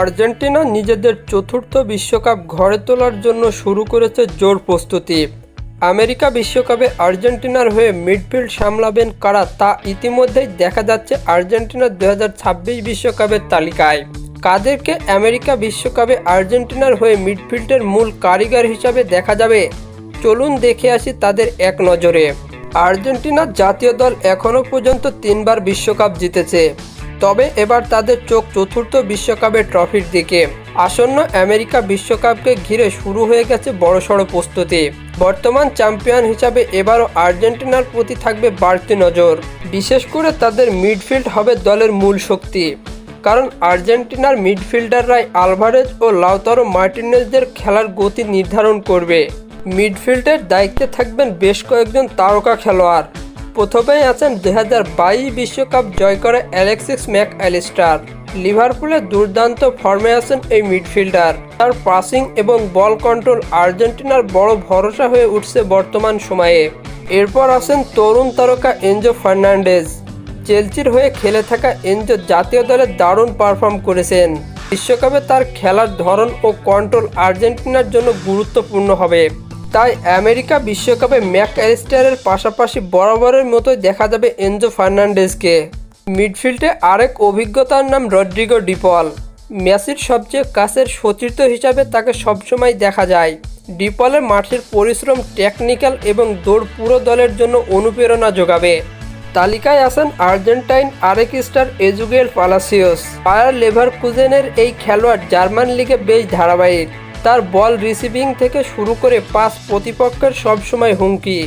Argentina নিজেদের চতুর্থ বিশ্বকাপ ঘরে তোলার জন্য শুরু করেছে জোর প্রস্তুতি। আমেরিকা বিশ্বকাপে আর্জেন্টিনার হয়ে মিডফিল্ড সামলাবেন কারা তা ইতিমধ্যেই দেখা যাচ্ছে আর্জেন্টিনার দু হাজার বিশ্বকাপের তালিকায়। কাদেরকে আমেরিকা বিশ্বকাপে আর্জেন্টিনার হয়ে মিডফিল্ডের মূল কারিগর হিসাবে দেখা যাবে? চলুন দেখে আসি তাদের এক নজরে। আর্জেন্টিনার জাতীয় দল এখনও পর্যন্ত তিনবার বিশ্বকাপ জিতেছে। তবে এবার তাদের চোখ চতুর্থ বিশ্বকাপের ট্রফির দিকে। আসন্ন আমেরিকা বিশ্বকাপকে ঘিরে শুরু হয়ে গেছে বড়সড় প্রস্তুতি। বর্তমান চ্যাম্পিয়ন হিসাবে এবারও আর্জেন্টিনার প্রতি থাকবে বাড়তি নজর। বিশেষ করে তাদের মিডফিল্ড হবে দলের মূল শক্তি। কারণ আর্জেন্টিনার মিডফিল্ডাররাই আলভারেজ ও লাউতারো মার্টিনেজদের খেলার গতি নির্ধারণ করবে। মিডফিল্ডের দায়িত্বে থাকবেন বেশ কয়েকজন তারকা খেলোয়াড়। প্রথমেই আছেন দুই বিশ্বকাপ জয় করে অ্যালেক্সিস ম্যাক অ্যালিস্টার লিভারপুলের দুর্দান্ত ফর্মে আছেন এই মিডফিল্ডার। তার পাসিং এবং বল কন্ট্রোল আর্জেন্টিনার বড় ভরসা হয়ে উঠছে বর্তমান সময়ে। এরপর আছেন তরুণ তারকা এনজো ফার্নান্ডেজ। চেলসির হয়ে খেলে থাকা এনজো জাতীয় দলে দারুণ পারফর্ম করেছেন। বিশ্বকাপে তার খেলার ধরন ও কন্ট্রোল আর্জেন্টিনার জন্য গুরুত্বপূর্ণ হবে। তাই আমেরিকা বিশ্বকাপে ম্যাক অ্যালিস্টারের পাশাপাশি বরাবরের মতোই দেখা যাবে এনজো ফার্নান্ডেজকে। মিডফিল্ডে আরেক অভিজ্ঞতার নাম রড্রিগো ডিপল। মেসির সবচেয়ে কাছের সতীর্থ হিসাবে তাকে সবসময় দেখা যায়। ডিপলের মাঠের পরিশ্রম, টেকনিক্যাল এবং দৌড় পুরো দলের জন্য অনুপ্রেরণা যোগাবে। তালিকায় আছেন আর্জেন্টাইন আরেক স্টার এজুগেল পালাসিওস পায়ার লেভার কুজেনের এই খেলোয়াড় জার্মান লিগে বেশ ধারাবাহিক। তার বল রিসিভিং থেকে শুরু করে পাস প্রতিপক্ষের সবসময় হুমকি।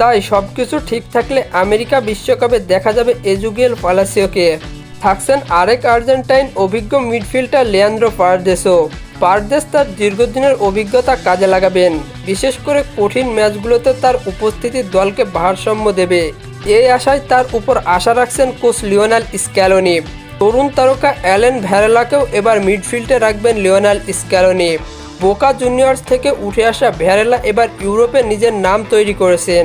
তাই সব কিছু ঠিক থাকলে আমেরিকা বিশ্বকাপে দেখা যাবে এজুগেল পালাসিওকে। থাকছেন আরেক আর্জেন্টাইন অভিজ্ঞ মিডফিল্ডার লিয়ান্দ্রো পারদেসো পারদেস তার দীর্ঘদিনের অভিজ্ঞতা কাজে লাগাবেন। বিশেষ করে কঠিন ম্যাচগুলোতে তার উপস্থিতি দলকে ভারসাম্য দেবে। এই আশায় তার উপর আশা রাখছেন কোচ লিওনাল স্ক্যালোনি। তরুণ তারকা অ্যালেন ভ্যারেলাকেও এবার মিডফিল্ডে রাখবেন লিওনাল স্ক্যালোনি। বোকা জুনিয়র্স থেকে উঠে আসা ভ্যারেলা এবার ইউরোপে নিজের নাম তৈরি করেছেন।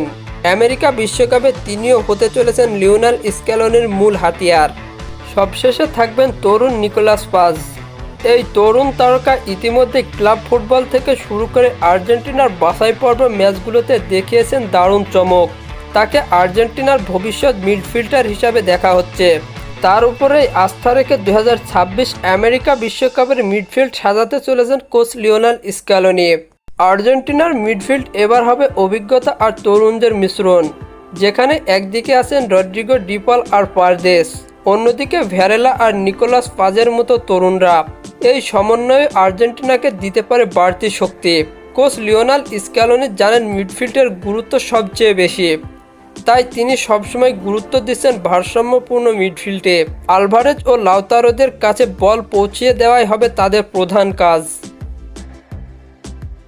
আমেরিকা বিশ্বকাপে তিনিও হতে চলেছেন লিওনাল স্ক্যালনের মূল হাতিয়ার। সবশেষে থাকবেন তরুণ নিকোলাস পাজ। এই তরুণ তারকা ইতিমধ্যে ক্লাব ফুটবল থেকে শুরু করে আর্জেন্টিনার বাছাই পর্ব ম্যাচগুলোতে দেখিয়েছেন দারুণ চমক। তাকে আর্জেন্টিনার ভবিষ্যৎ মিডফিল্ডার হিসাবে দেখা হচ্ছে। তার উপরেই আস্থা রেখে দু হাজার ছাব্বিশ আমেরিকা বিশ্বকাপের মিডফিল্ড সাজাতে চলেছেন কোচ লিওনাল স্ক্যালোনি। আর্জেন্টিনার মিডফিল্ড এবার হবে অভিজ্ঞতা আর তরুণদের মিশ্রণ, যেখানে একদিকে আছেন রড্রিগো ডিপল আর পারদেস, অন্যদিকে ভ্যারেলা আর নিকোলাস পাজের মতো তরুণরা। এই সমন্বয়ে আর্জেন্টিনাকে দিতে পারে বাড়তি শক্তি। কোচ লিওনাল স্ক্যালোনি জানেন মিডফিল্ডের গুরুত্ব সবচেয়ে বেশি। তাই তিনি সবসময় গুরুত্ব দিচ্ছেন ভারসাম্যপূর্ণ মিডফিল্ডে। আলভারেজ ও লাউতারোদের কাছে বল পৌঁছিয়ে দেওয়াই হবে তাদের প্রধান কাজ।